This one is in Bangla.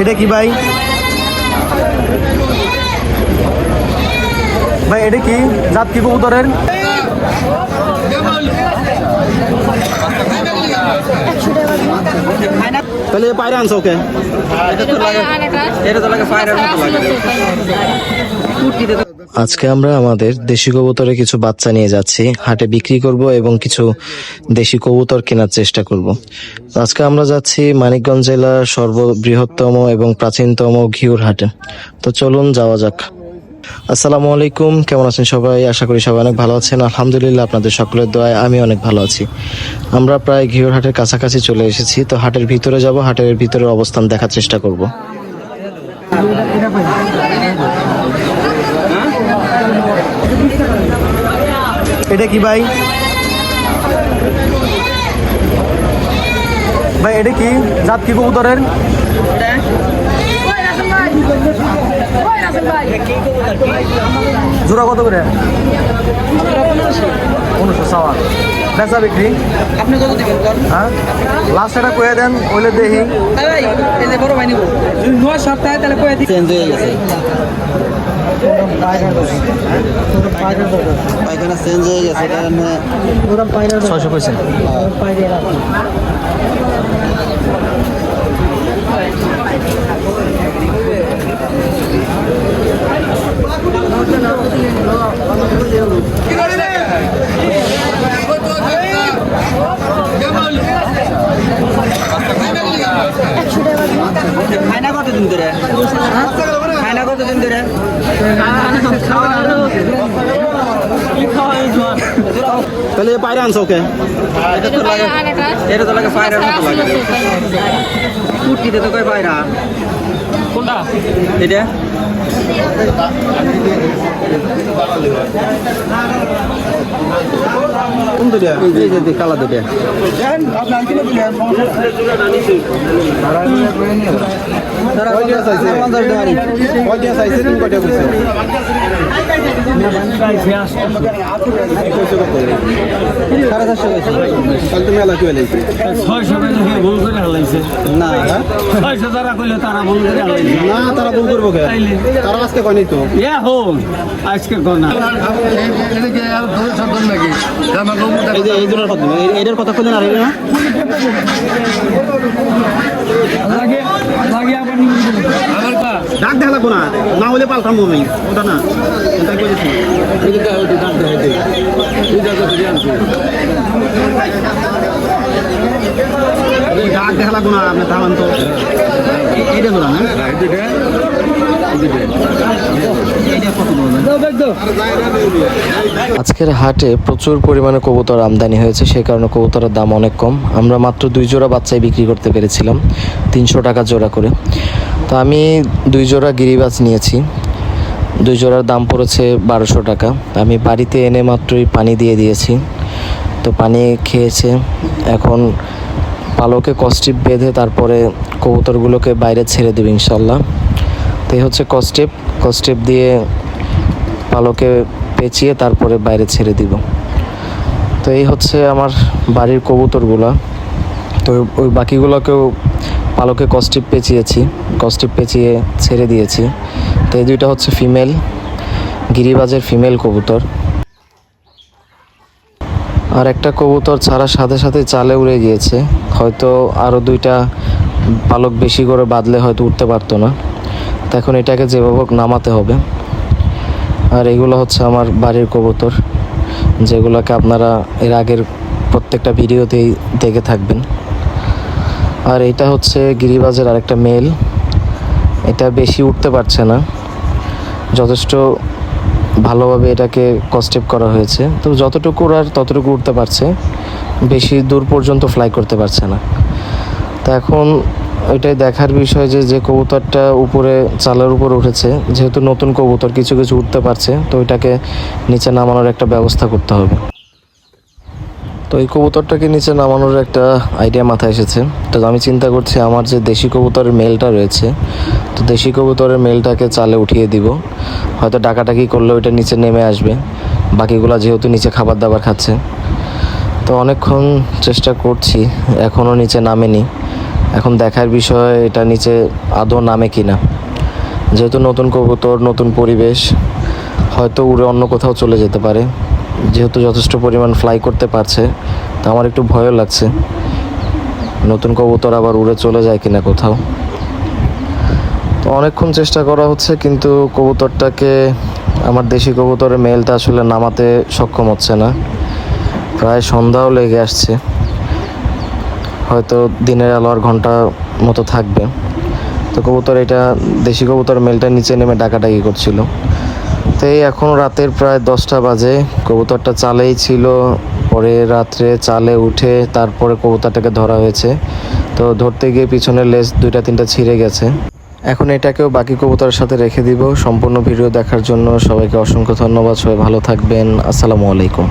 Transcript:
এটা কি ভাই? ভাই এটা কি? জাত কি কবুতরের? তাহলে পায়রা আনছো ওকে? এটা তো লাগে পায়রার মতো লাগে আজকে আমরা আমাদের দেশি কবুতরের কিছু বাচ্চা নিয়ে যাচ্ছি। হাটে বিক্রি করব এবং কিছু দেশি কবুতর কেনার চেষ্টা করব। আজকে আমরা যাচ্ছি মানিকগঞ্জ জেলার সর্ববৃহত্তম এবং প্রাচীনতম ঘিউর হাটে। তো চলুন যাওয়া যাক। আসসালামু আলাইকুম, কেমন আছেন সবাই? আশা করি সবাই অনেক ভালো আছেন। আলহামদুলিল্লাহ, আপনাদের সকলের দোয়ায় আমি অনেক ভালো আছি। আমরা প্রায় ঘিউর হাটের কাছাকাছি চলে এসেছি। তো হাটের ভিতরে যাব, হাটের ভিতরের অবস্থান দেখার চেষ্টা করব। এটা কি ভাই? ভাই এটা কি? জাত কি কবুতরের? জোড়া কত করে? পনেরোশো সাওয়া বেচা বিক্রি? আপনি কত দিবেন হ্যাঁ? লাস্ট এটা কয়ে দেন ওইলে দেখি। ভাই এই যে বড় ভাই নিব। যদি নয় সপ্তাহে তাহলে কয়ে দিই চেঞ্জ হয়ে গেছে। পায়খানা চেঞ্জ হয়ে গেছে কারণে ছয়শো কইছে খায়না কত দিন ধরে খায়না কত দিন ধরে তাহলে পায়রা আনছো ওকে? এটা তো লাগে এটা তো লাগে পায়রার মতো লাগে। কুটকিতে তো কয় পায়রা কোনটা? এটা? কোন দুটা এই যে কালা দুটা সাড়ে চারশো কাল তুমি না ছয়শো তারা করলে তারা ভুল কথা খুললেন আর লাগে লাগে আবার আমার কা লাগবো না। না হলে পাল্টাম আমি। ওটা না। এটা করেছি। ডাক দেখা লাগবো না আপনি তাহলে তো। এইটা না আজকের হাটে প্রচুর পরিমাণে কবুতর আমদানি হয়েছে সেই কারণে কবুতরের দাম অনেক কম। আমরা মাত্র দুই জোড়া বাচ্চাই বিক্রি করতে পেরেছিলাম, তিনশো টাকা জোড়া করে। তো আমি দুই জোড়া গিরিবাজ নিয়েছি। দুই জোড়ার দাম পড়েছে বারোশো টাকা। আমি বাড়িতে এনে মাত্রই পানি দিয়ে দিয়েছি। তো পানি খেয়েছে। এখন পালকে কস্টিপ বেঁধে তারপরে কবুতরগুলোকে বাইরে ছেড়ে দেবে ইনশাল্লাহ। তো এই হচ্ছে কস্টেপ কস্টেপ দিয়ে পালকে পেঁচিয়ে তারপরে বাইরে ছেড়ে দিব। তো এই হচ্ছে আমার বাড়ির কবুতরগুলা। তো ওই বাকিগুলোকেও পালকে কস্টিপ পেঁচিয়েছি। কস্টিপ পেঁচিয়ে ছেড়ে দিয়েছি। তো এই দুইটা হচ্ছে ফিমেল গিরিবাজের ফিমেল কবুতর। আর একটা কবুতর ছাড়ার সাথে সাথে চালে উড়ে গিয়েছে। হয়তো আরও দুইটা পালক বেশি করে বাঁধলে হয়তো উঠতে পারতো না। এখন এটাকে যেভাবে নামাতে হবে। আর এগুলো হচ্ছে আমার বাড়ির কবুতর, যেগুলোকে আপনারা এর আগের প্রত্যেকটা ভিডিওতেই দেখে থাকবেন। আর এটা হচ্ছে গিরিবাজের আরেকটা মেল। এটা বেশি উঠতে পারছে না। যথেষ্ট ভালোভাবে এটাকে কস্টেপ করা হয়েছে। তো যতটুকু ওড়ার ততটুকু উঠতে পারছে, বেশি দূর পর্যন্ত ফ্লাই করতে পারছে না। তা এখন ওইটাই দেখার বিষয় যে যে কবুতরটা উপরে, চালের উপর উঠেছে, যেহেতু নতুন কবুতর, কিছু কিছু উঠতে পারছে, তো ওইটাকে নিচে নামানোর একটা ব্যবস্থা করতে হবে। তো এই কবুতরটাকে নিচে নামানোর একটা আইডিয়া মাথায় এসেছে। তো আমি চিন্তা করছি, আমার যে দেশি কবুতরের মেলটা রয়েছে, তো দেশি কবুতরের মেলটাকে চালে উঠিয়ে দিব। হয়তো ডাকাটাকি করলে ওইটা নিচে নেমে আসবে। বাকিগুলা যেহেতু নিচে খাবার দাবার খাচ্ছে। তো অনেকক্ষণ চেষ্টা করছি এখনও নিচে নামেনি। এখন দেখার বিষয় এটা নিচে আদৌ নামে কিনা। যেহেতু নতুন কবুতর, নতুন পরিবেশ, হয়তো উড়ে অন্য কোথাও চলে যেতে পারে। যেহেতু যথেষ্ট পরিমাণ ফ্লাই করতে পারছে, তা আমার একটু ভয়ও লাগছে। নতুন কবুতর আবার উড়ে চলে যায় কিনা কোথাও। তো অনেকক্ষণ চেষ্টা করা হচ্ছে, কিন্তু কবুতরটাকে, আমার দেশি কবুতরের মেলটা আসলে নামাতে সক্ষম হচ্ছে না। প্রায় সন্ধ্যাও লেগে আসছে। হয়তো দিনের আলো আর ঘণ্টা মতো থাকবে। তো কবুতর এটা, দেশি কবুতর মেলটা নিচে নেমে ডাকাডাকি করছিল। তো এই এখন রাতের প্রায় দশটা বাজে, কবুতরটা চালেই ছিল, পরে রাত্রে চালে উঠে তারপরে কবুতরটাকে ধরা হয়েছে। তো ধরতে গিয়ে পিছনের লেজ দুইটা, তিনটা ছিঁড়ে গেছে। এখন এটাকেও বাকি কবুতরের সাথে রেখে দিব। সম্পূর্ণ ভিডিও দেখার জন্য সবাইকে অসংখ্য ধন্যবাদ। সবাই ভালো থাকবেন। আসসালামু আলাইকুম।